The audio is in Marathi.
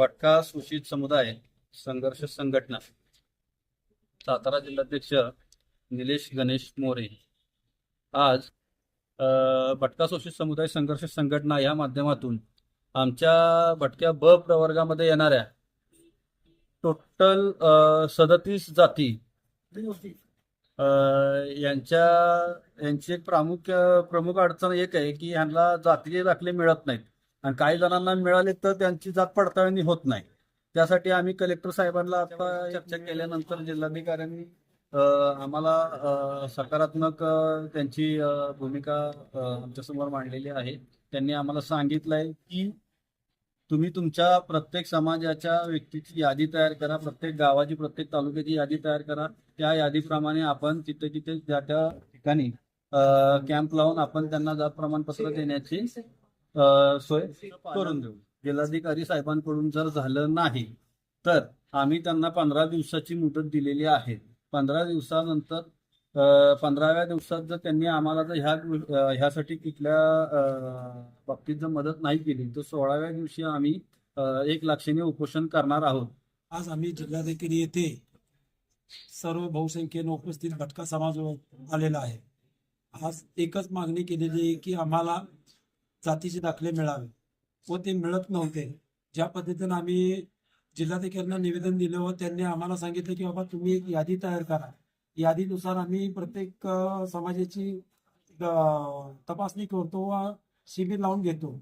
भटका सूचित समुदाय संघर्ष संघटना सातारा जिल्हाध्यक्ष निलेश गणेश मोरे. आज भटका शोषित समुदाय संघर्ष संघटना या माध्यमातून आमच्या भटक्या ब प्रवर्गामध्ये येणाऱ्या टोटल सदतीस जाती यांच्या यांची एक प्रामुख्य प्रमुख अडचण एक आहे की ह्यांना जातीचे दाखले मिळत नाहीत. आणि काही जणांना मिळाले तर त्यांची जात पडताळणी होत नाही. त्यासाठी आम्ही कलेक्टर साहेबांना आता चर्चा केल्यानंतर जिल्हाधिकाऱ्यांनी आम्हाला सकारात्मक त्यांची भूमिका आमच्यासमोर मांडलेली आहे. त्यांनी आम्हाला सांगितलंय की तुम्ही तुमच्या प्रत्येक समाजाच्या व्यक्तीची यादी तयार करा प्रत्येक गावाची प्रत्येक तालुक्याची यादी तयार करा. त्या यादीप्रमाणे आपण तिथे तिथे त्या त्या ठिकाणी कॅम्प लावून आपण त्यांना जात प्रमाणपत्र देण्याची सोय करून देऊ. जिल्हाधिकारी साहेबांकडून जर झालं नाही तर आम्ही त्यांना पंधरा दिवसाची मुदत दिलेली आहे. पंधरा दिवसानंतर पंधराव्या दिवसात जर त्यांनी आम्हाला जर ह्या ह्यासाठी कुठल्या बाबतीत जर मदत नाही केली तर सोळाव्या दिवशी आम्ही एक लक्षणीय उपोषण करणार आहोत. आज आम्ही जिल्हाधिकारी येथे सर्व बहुसंख्येने उपस्थित भटका समाज आलेला आहे. आज एकच मागणी केलेली आहे की आम्हाला जातीचे दाखले मिळावे व ते मिळत नव्हते. ज्या पद्धतीने आम्ही जिल्हाधिकाऱ्यांना निवेदन दिलं व त्यांनी आम्हाला सांगितलं की बाबा तुम्ही एक यादी तयार करा. यादीनुसार आम्ही प्रत्येक समाजाची तपासणी करतो व शिबिर लावून घेतो.